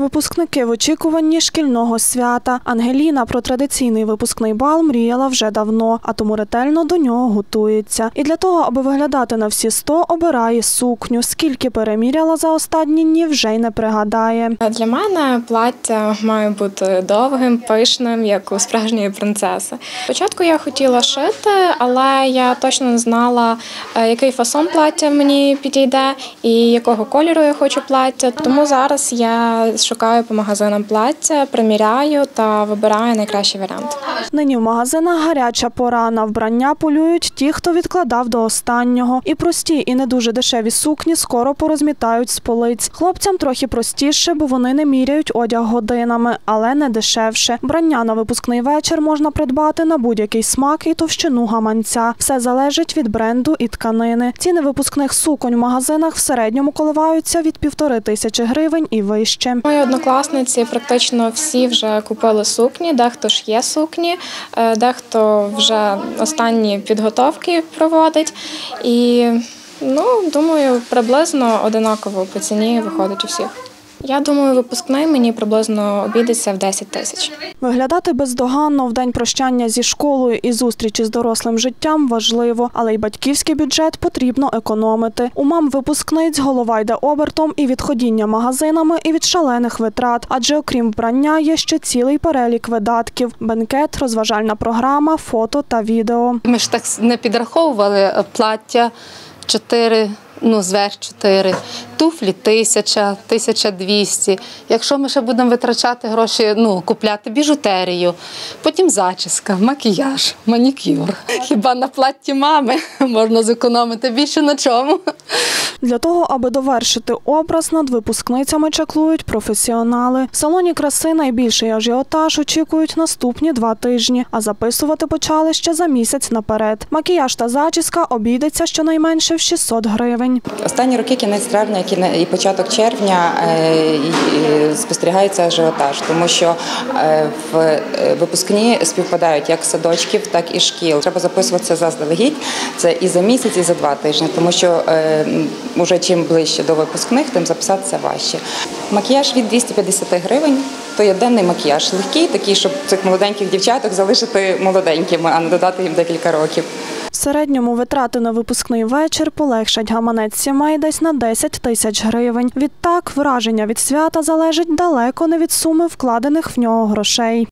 Випускники в очікуванні шкільного свята. Ангеліна про традиційний випускний бал мріяла вже давно, а тому ретельно до нього готується. І для того, аби виглядати на всі сто, обирає сукню. Скільки переміряла за останні дні, вже й не пригадає. Для мене плаття має бути довгим, пишним, як у справжньої принцеси. Спочатку я хотіла шити, але я точно не знала, е, який фасон плаття мені підійде і якого кольору я хочу плаття. Тому зараз я шукаю по магазинам плаття, приміряю та вибираю найкращий варіант. Нині в магазинах гаряча пора. На вбрання полюють ті, хто відкладав до останнього. І прості, і не дуже дешеві сукні скоро порозмітають з полиць. Хлопцям трохи простіше, бо вони не міряють одяг годинами, але не дешевше. Брання на випускний вечір можна придбати на будь-який смак і товщину гаманця. Все залежить від бренду і тканини. Ціни випускних суконь в магазинах в середньому коливаються від півтори тисячі гривень і вище. Мої однокласниці практично всі вже купили сукні, дехто ж є сукні, е, дехто вже останні підготовки проводить. І ну, думаю, приблизно одинаково по ціні виходить у всіх. Я думаю, випускний мені приблизно обійдеться в 10 тисяч. Виглядати бездоганно в день прощання зі школою і зустрічі з дорослим життям важливо, але й батьківський бюджет потрібно економити. У мам випускниць голова йде обертом і від ходіння магазинами, і від шалених витрат. Адже окрім вбрання є ще цілий перелік видатків: бенкет, розважальна програма, фото та відео. Ми ж так не підраховували е, плаття 4, ну зверх 4, туфлі 1000, 1200. Якщо ми ще будемо витрачати гроші, ну купляти біжутерію, потім зачіска, макіяж, манікюр. Хіба на платті мами можна зекономити більше на чому? Для того, аби довершити образ, над випускницями чаклують професіонали. В салоні краси найбільший ажіотаж очікують наступні два тижні, а записувати почали ще за місяць наперед. Макіяж та зачіска обійдеться щонайменше в 600 гривень. Останні роки, кінець травня і початок червня е, спостерігається ажіотаж, тому що е, в е, випускні співпадають як садочків, так і шкіл. Треба записуватися заздалегідь. Це і за місяць, і за два тижні, тому що е, уже чим ближче до випускних, тим записатися важче. Макіяж від 250 гривень. То є денний макіяж, легкий, такий, щоб цих молоденьких дівчаток залишити молоденькими, а не додати їм декілька років. В середньому витрати на випускний вечір полегшать гаманець сімей десь на 10 тисяч гривень. Відтак, враження від свята залежить далеко не від суми вкладених в нього грошей.